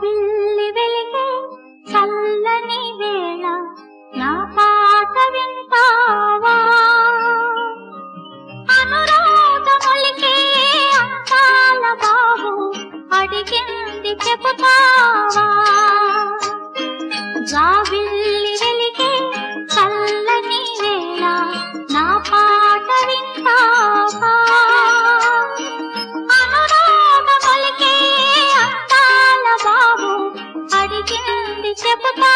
పిల్లి వెలిగే చల్లని వేళ నా పాట వింటావా? చెబుతావా? జాబి అడిగింది చెబుతావా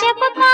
చెబుతా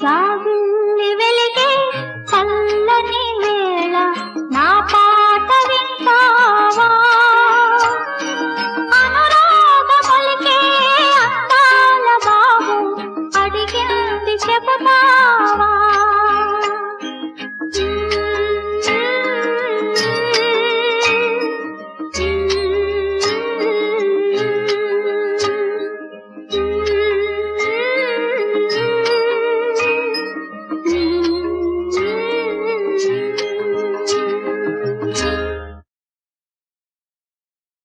జాబిల్లి వెలిగే చల్లని వేళ నా పాట వింటావా? అనురాగ పలికే అందాల బాబు అడిగింది చెబుతా